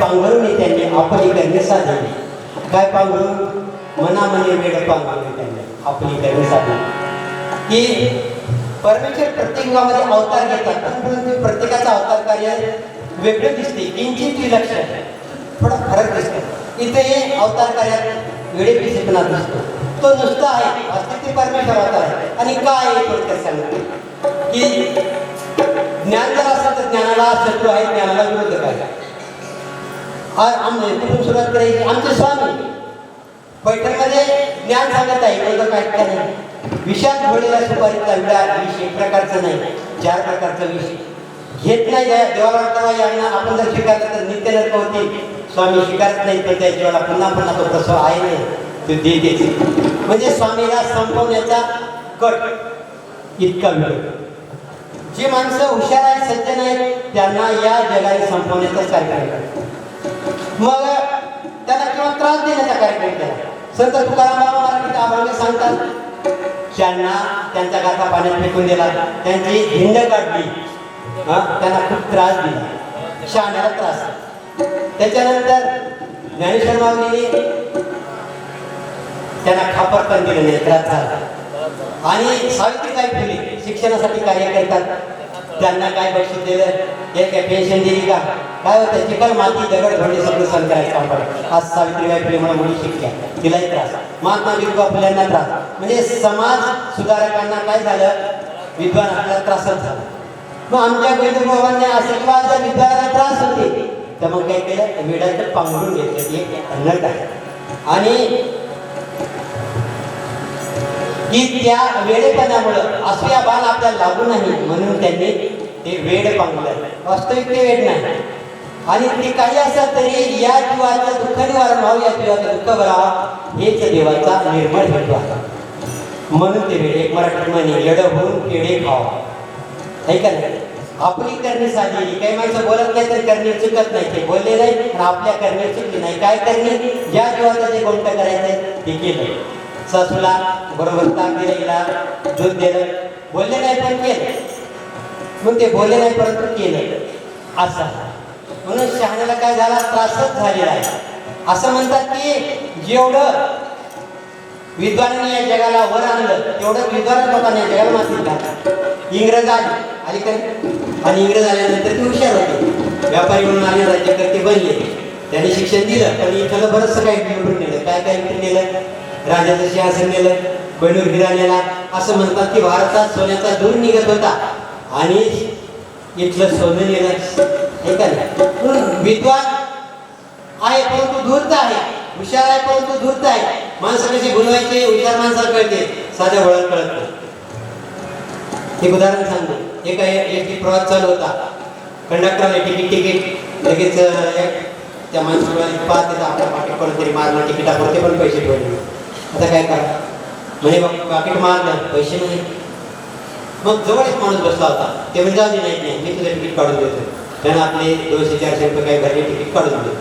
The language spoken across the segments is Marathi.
मनामने पांघरून त्यांनी आपली करणे साधली. काय पांघरून? मनामध्ये वेड पांघरून त्यांनी आपली साधली. की परमेश्वर प्रत्येकामध्ये अवतार घेतात. परंतु प्रत्येकाचा अवतार कार्य वेगळं दिसते. किंचित लक्ष थोडा फरक दिसतो. इथे हे अवतार कार्यात वेळे विशेषणा दिसतो. तो नुसता आहे. अस्तित्व परमेश्वर अवतार आहे. आणि काय आहे थोडक्यात सांगतो की ज्ञान जर असेल तर ज्ञानाला शत्रू आहे. ज्ञानाला विरोधक आहे. आज आम्ही कुठून सुरुवात करायची आमचे स्वामी पैठणमध्ये ज्ञान सांगत आहे एवढं काय नाही. विषात घोडेला सुपारीचा विडा विष एक प्रकारचं नाही चार प्रकारचं विष. घेत नाही त्या देवाला यांना आपण जर स्वीकारलं तर नित्य नरक होते स्वामी स्वीकारत नाही तर त्या जीवाला पुन्हा पुन्हा तो प्रसव आहे नाही. तो देतेच म्हणजे स्वामीला संपवण्याचा कट इतका वेळ. जी माणसं हुशार आहेत सज्जन आहेत त्यांना या जगाने संपवण्याचा कार्यक्रम करा. मग त्यांना किंवा त्रास देण्याचा कार्यक्रम केला. संत तुकाराम बाबा मराठीत आम्हाला सांगतात त्यांना त्यांचा गाथा पाण्यात फेकून दिला त्यांची हिंड काढली त्यांना खूप त्रास दिला. शहाण्याला त्रास. त्याच्यानंतर ज्ञानेश्वर माऊलीने त्यांना खापर पण दिलं नाही त्रास झाला. आणि सावित्रीबाई फुले शिक्षणासाठी कार्य करतात. त्यांना काय बक्षीस दिलं? एक काय पेन्शन दिली का? काय होतं? चिकल माती दगड धोंडे सगळं सण करायचं आज सावित्रीबाई फुले म्हणून मुली शिकल्या. तिलाही त्रास. महात्मा ज्योतिबा फुल्यांना त्रास. म्हणजे समाज सुधारकांना काय झालं? विद्वान आपल्याला त्रासच झाला. मग आमच्या वैद्यभावांनी असं किंवा ज्या विद्वानाला त्रास होते. तर मग काय केलं? वेडाचं पांघरून घेतलं. एक नट आहे. आणि की त्या वेडेपणामुळं असूया बाल आपल्याला लागू नाही म्हणून त्यांनी ते वेड पांगलं वास्तविक ते वेड नाही. आणि ते काही असलं तरी या जीवाचं दुःख निवारण व्हावं या जीवाचं दुःख भरावा हेच देवाचा निर्मळ हेतू आहे. म्हणून ते वेड एक मराठी म्हणे येड होऊन केळे खावा ऐका नाही? आपली करणी साधी काही माणसं बोलत नाही तर करणे चुकत नाही. ते बोलले नाही आणि आपल्या करणे चुकली नाही. काय करणे? ज्या जीवाचं जे कोणत्या करायचं आहे ते केलं. सासूला बरोबर ताक दिलं हिला दूध दिलं. बोलले नाही पण केलं. मग ते बोलले नाही परंतु केलं. असं. म्हणून शहाण्याला काय झाला? त्रासच झालेला आहे. असं म्हणतात की जेवढं विद्वानांनी या जगाला वर आणलं तेवढं विद्वान लोकांनी या जगाला माती घातलं इंग्रज आले. आली आणि इंग्रज आल्यानंतर ते हुशार होते. व्यापारी म्हणून आले राज्यकर्ते बनले. त्यांनी शिक्षण दिलं पण इथलं बरंचसं काही निवडून नेलं काय काय निवडून नेलं राजाचं सिंहासन नेलं कोहिनूर हिरा नेला असं म्हणतात की भारतात सोन्याचा धूर निघत होता. आणि इथलं सोनं नेलं हे का विद्वान आहे परंतु धूर्त आहे. हुशार आहे परंतु धूर्त आहे. माणसं कशी गुणवायचे हुशार माणसाला कळते. साध्या वळण कळत नाही. एक उदाहरण सांगतो. एका एस टी प्रवास चालू होता. कंडक्टरला तिकीट तिकीट. लगेच त्या माणसाला पाहते आपल्या पाठी कोणतरी मारणं तिकिटावरती पण पैसे ठेवले. आता काय करा म्हणे बघ पाकिट मारलं पैसे नाही मग जवळ एक माणूस बसला होता. ते म्हणजे जाऊ नाही नाही मी तुझं तिकीट काढून देतो. त्यानं आपले दोनशे चारशे रुपये काही भरले तिकीट काढून दिले.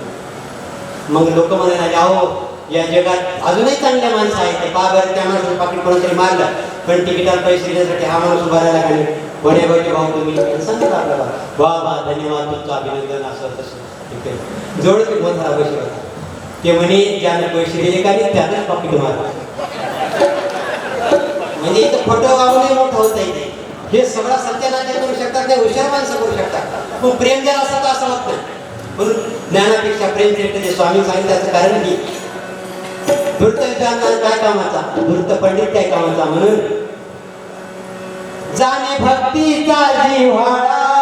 मग लोक म्हणाले अहो या जगात अजूनही चांगल्या माणसं आहेत. ते पा बरं त्या माणसाने पाकिट कोण तरी मारलं. पण तिकिटाला पैसे देण्यासाठी हा माणूस उभा राहिला का बडे बडे भाऊ तुम्ही? सांगितलं आपल्याला. वा वा धन्यवाद तुमचं अभिनंदन असं तसं. ठीक आहे जवळ मोठा पैसे होता. ते म्हणे ज्यानं पैसे दिले का त्यानंच पाकिट मार. म्हणजे इथं फोटो वागूनही मोठं होत नाही. हे सगळं सत्यानाचे करू शकतात ते हुशार माणसं करू शकतात. पण प्रेम जर असं तर असं होत नाही. म्हणून ज्ञानापेक्षा प्रेम श्रेष्ठ ते स्वामी सांगितल्याचं कारण की धूर्त विद्वान काय कामाचा? धूर्त पंडित काय कामाचा? म्हणून जाणे भक्तीचा जिव्हाळा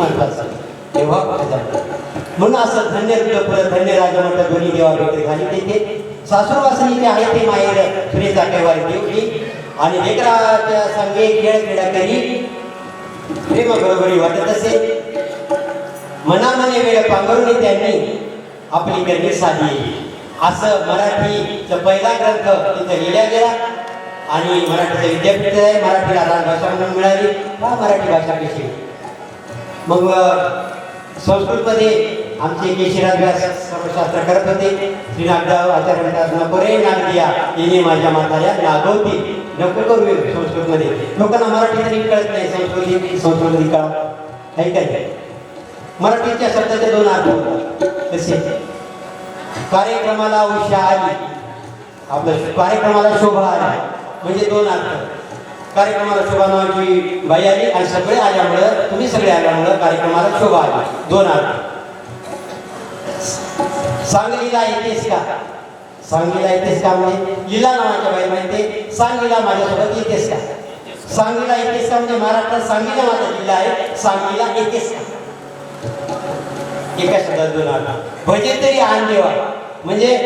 महत्वाचं. तेव्हा म्हणून असं धन्य रुद्रपुर धन्य राजमठ दोन्ही देवा भेट झाली तिथे. सासूरवासनी जे आहे ते माहेर सुरेश जाकेवारी देवली आणि लेकराच्या संगे खेळ क्रीडा करी. प्रेम बरोबरी वाटत असे. मनामने वेळ पांघरून त्यांनी आपली गर्दी साधली. असं मराठीचा पहिला ग्रंथ तिथं लिहिला गेला. आणि मराठीचं विद्यापीठ आहे मराठीला राजभाषा म्हणून मिळाली. हा मराठी भाषा कशी. मग संस्कृतमध्ये आमचे केशिराभ्यास सर्वशास्त्र करत होते. श्री नागराव आचार्य म्हणतात नको नागदिया येणे माझ्या माताला नागवती. नको करू संस्कृतमध्ये. लोकांना मराठी तरी कळत नाही संस्कृती संस्कृती का आहे काय? मराठीच्या शब्दाचे दोन अर्थ होतात. तसे. कार्यक्रमाला उषा आली. आपलं कार्यक्रमाला शोभा आली. म्हणजे दोन अर्थ. कार्यक्रमाला शोभा नावाची बाई आली आणि सगळे आल्यामुळं तुम्ही सगळे आल्यामुळं कार्यक्रमाला शोभा आली. दोन अर्थ सांगलीला येतेस का? सांगलीला येतेस का म्हणजे? लीला नावाच्या बाई म्हणते सांगलीला माझ्यासोबत येतेस का? सांगलीला येतेस का म्हणजे? महाराष्ट्रात सांगलीला माझा जिल्हा आहे. सांगलीला येतेस का? एका शब्दात दोन अर्थ भजे तरी आण देवा म्हणजे?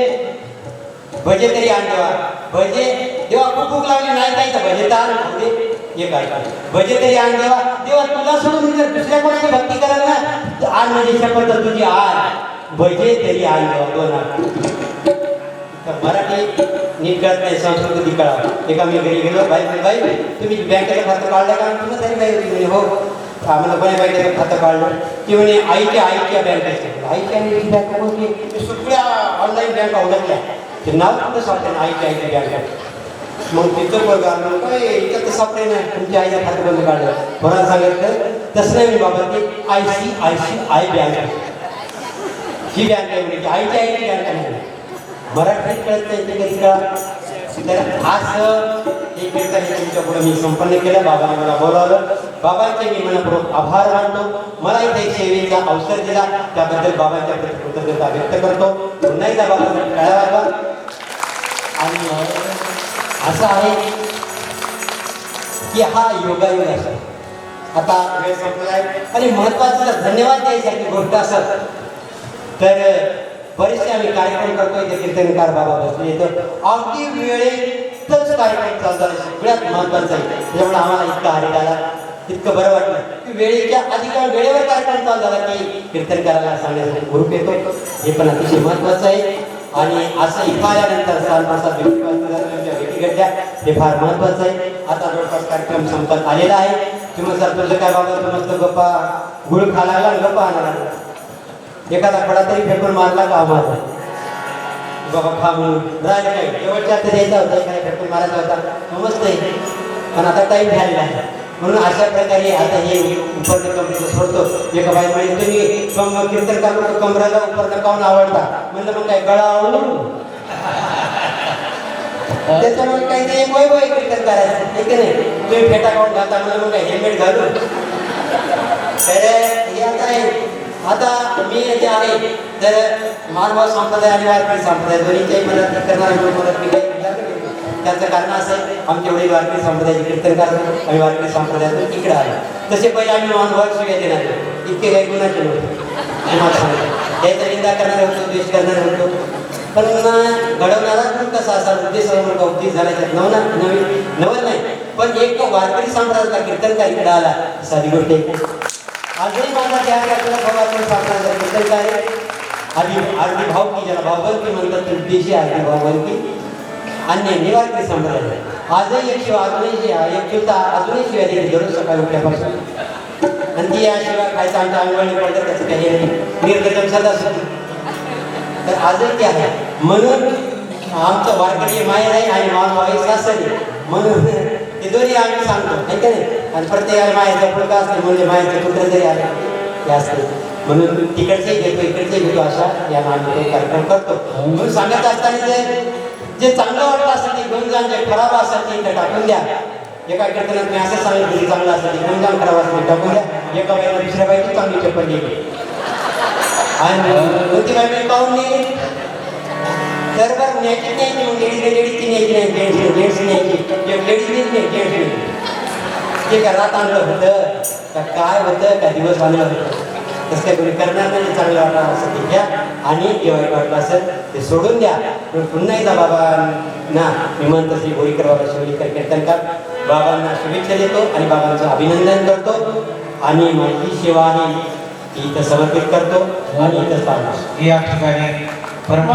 भजे तरी आण देवा भजे देवा भूक लागली नाही काही तर भजे तर दे एक अर्थ भजे तरी आण देवा देवा तुला सोडून जर दुसऱ्या कोणाची भक्ती कराल ना, तर आण म्हणजे शपथ तुझी आण भजे तरी आण देवा, दोन अर्थ तर मराठी, नीट कळत नाही, संस्कृती कळा एका मी घरी गेलो, बाई बाई, तुम्ही बँकेचं खातं काढलं का? तुम्ही तरी होती हो. आम्हाला कोणी बँकेचं खातं काढलं? ती म्हणे आईच्या आईच्या बँकेचं आईच्या आईची बँक मी सगळ्या ऑनलाईन बँका ओळखल्या ते नाव कुठं सापडलं? आईच्या आईच्या बँका मग तिथं बघा मग काय इथं तर सापडे नाही. तुमच्या आईच्या खातं बंद काढलं. मला सांगितलं तसं नाही मी बाबा ते I C I C I. Bank he bank आहे म्हणजे आईची आईची बँक आहे. मराठीत कळत नाही ते कधी कळा तर आज एक मिनिट हे तुमच्यापुढे मी संपन्न केलं. बाबाने मला बोलावलं. बाबांचे मी मनपूर्वक आभार मानतो. मला इथे सेवेचा अवसर दिला. त्याबद्दल बाबांच्या प्रति कृतज्ञता व्यक्त करतो. पुन्हा एकदा बाबांसाठी कळावा आणि असं आहे की हा योगायोग असा आता वेळ संपला आहे. आणि महत्वाचं धन्यवाद द्यायसाठी गोष्ट असत तर बरेचसे आम्ही कार्यक्रम करतोय ते कीर्तनकार बाबा बसले. तर अगदी वेळेतच कार्यक्रम चालतात सगळ्यात महत्वाचं आहे. त्यामुळे आम्हाला इतका आनंद आला. इतकं बरं वाटलं की वेळेच्या आधी वेळेवर कार्यक्रम चालू झाला की कीर्तनकाराला सांगण्यासाठी ग्रुप येतो हे पण अतिशय महत्वाचं आहे. आणि असं इथं आल्यानंतर भेटी द्या हे फार महत्वाचं आहे. आता जवळपास कार्यक्रम संपत आलेला आहे. किंवा सर तुझं काय बाबा तू मस्त गप्पा गुळ खा लागला गप्पा आणा एखादा खडा तरी फेकून मारला का माझा? बाबा खा म्हणून. राहिले काय? शेवटच्या तरी यायचा होता एखादा फेकून मारायचा होता. समजतं आहे. पण आता टाईम झालेला आहे. म्हणून अशा प्रकारे आता हे उपर्ण कमरेचं सोडतो. एका बाई म्हणजे तुम्ही कम कीर्तन करतो कमराला उपर्ण काऊन आवडता? म्हणलं मग काय गळा आवडून? त्याच्यामुळे काही नाही वय वय क्रिकेट करायचं हे की नाही? तुम्ही फेटा काढून घालता म्हणून काय हेल्मेट घालून. तर हे आता आहे. आता मी जे आहे. तर मानव संप्रदाय आणि वारकरी संप्रदाय दोन्हीच्याही मदत करणार मदत मी काही त्याचं कारण असं आहे आमचे वडील वारकरी संप्रदायाचे कीर्तन करतो आम्ही वारकरी संप्रदायातून इकडे आलो तसे पहिले आम्ही मानवावर शिव्या देणार इतके काही गुन्हाचे नव्हते तुम्हाला सांगतो. त्याचा निंदा करणारे होतो द्वेष करणारे होतो. पण घडवणारा पण कसा असा उद्देश का उद्देश झाला त्यात नवना नवीन नवल नाही. पण एक वारकरी संप्रदायाचा कीर्तनकार इकडे आला. साधी गोष्ट आहे आजही माझा त्या करताना भगवान सापडायचा कीर्तन आहे. आधी आरती भाव की ज्याला भावबंकी म्हणतात ते उद्देशी आरती भावबंकी अन्य निवारकरी संप्रदाय आजही एक शिवा अजूनही शिवा एक चुलता अजूनही शिवाय देते दररोज सकाळी उठल्यापासून. आणि ती याशिवाय खायचा आमच्या अंगवळी पडतात त्याचं काही नाही. निर्गतम सदा सुद्धा तर आजही आहे. म्हणून आमचं वारकरी माहेर आहे आणि माझं आहे सासरी. म्हणून हे दोन्ही आम्ही सांगतो नाही का नाही? आणि प्रत्येकाला मायाचा पुढका असते म्हणजे मायाचं कुत्र जरी आलं हे असते. म्हणून तिकडचे घेतो इकडचे घेतो अशा या आम्ही तो कार्यक्रम करतो. म्हणून सांगत असताना जे जे चांगलं वाटलं असेल ते घेऊन जे खराब असेल ते इथं टाकून द्या. एका कीर्तनात मी असं सांगितलं की चांगलं असेल ते गुणगान खराब असेल टाकून द्या. एका बाईला दुसऱ्या बाईची चांगली चप्पल गेली आणि कोणती बाई मी पाहून नेली तर बरं न्यायची न्यायची मग लेडीज लेडीजची न्यायची. नाही जेंट्स जेंट्स न्यायची एक लेडीज नाही जेंट्स नाही ते घरात आणलं होतं का काय होतं का दिवस आणलं होतं तसं काही कोणी करणार नाही चांगलं वाटणार असं ते घ्या. आणि जे वाईट वाटलं असेल ते सोडून द्या. पण पुन्हा एकदा बाबा ना श्रीमंत श्री बोरीकर बाबा शिवलीकर कीर्तन कर बाबांना शुभेच्छा देतो आणि बाबांचं अभिनंदन करतो. आणि माझी सेवा आहे. इथं समर्पित करतो आणि इथं सांगतो या ठिकाणी परम